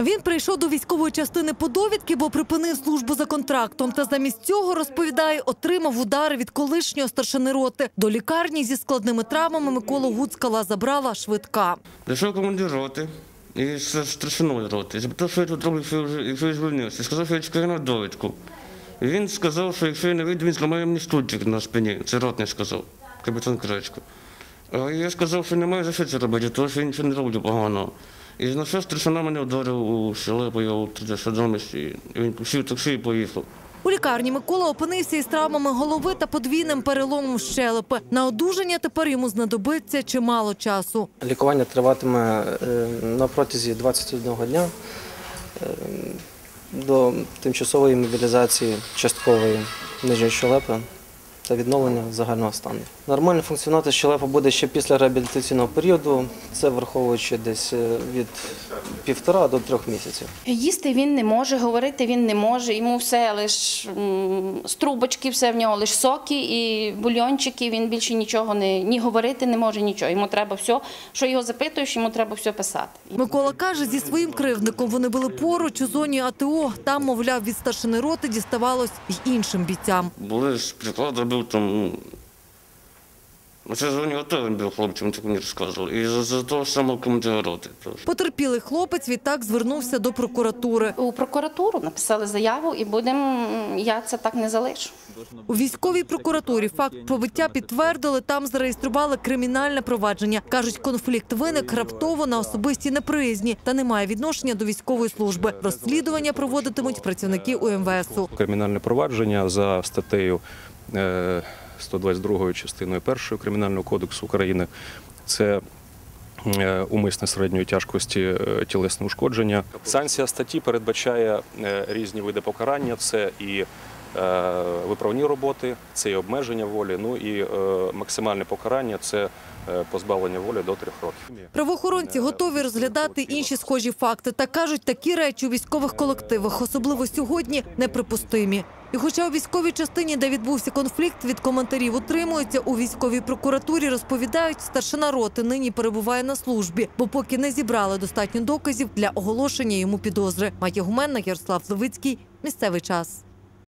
Він прийшов до військової частини по довідки, бо припинив службу за контрактом. Та замість цього розповідає, отримав удари від колишнього старшини роти. До лікарні зі складними травмами Миколу Гуцкала забрала швидка. Прийшов командир роти і старшиною роти. Запитав, що я тут роблю, якщо я звільнився. Сказав, що я чекаю на довідку. Він сказав, що якщо я не вийду, він зламає мені стульчик на спині. Це ротний сказав, капітан Кречко. А я сказав, що немає за що це робити, тому що я нічого не роблю поганого. І на що старшина мене вдарив у у свідомості. І він сів в таксі і поїхав. У лікарні Микола опинився із травмами голови та подвійним переломом щелепи. На одужання тепер йому знадобиться чимало часу. Лікування триватиме е, на протязі 21 дня е, до тимчасової мобілізації часткової нижньої щелепи та відновлення загального стану. Нормально функціонувати щелепа буде ще після реабілітаційного періоду, це враховуючи десь е, від півтора до трьох місяців. Їсти він не може, говорити він не може. Йому все лиш з трубочки, все в нього лише соки і бульончики. Він більше нічого не ні говорити не може, нічого. Йому треба все, що його запитуєш, йому треба все писати. Микола каже, зі своїм кривдником вони були поруч у зоні АТО. Там, мовляв, від старшини роти діставалось й іншим бійцям. Були з прикладу був там. ну, Ну, це ж готовим був хлопцем, так мені розказували. І за, за того самого командира роти. теж. Потерпілий хлопець відтак звернувся до прокуратури. У прокуратуру написали заяву і будемо. Я це так не залишу. У військовій прокуратурі факт побиття підтвердили, там зареєстрували кримінальне провадження. Кажуть, конфлікт виник раптово на особистій неприязні та не має відношення до військової служби. Розслідування проводитимуть працівники УМВСу. кримінальне провадження за статтею 122 частиною 1 Кримінального кодексу України. Це е, умисне середньої тяжкості е, тілесне ушкодження. Санкція статті передбачає е, різні види покарання. Це і е, виправні роботи, це і обмеження волі. Ну і е, максимальне покарання це е, позбавлення волі до трьох років. Правоохоронці готові розглядати інші схожі факти та кажуть, такі речі у військових колективах, особливо сьогодні, неприпустимі. І хоча у військовій частині, де відбувся конфлікт, від коментарів утримуються, у військовій прокуратурі розповідають, старшина роти нині перебуває на службі, бо поки не зібрали достатньо доказів для оголошення йому підозри. Матя Гуменна, Ярослав Левицький. Місцевий час.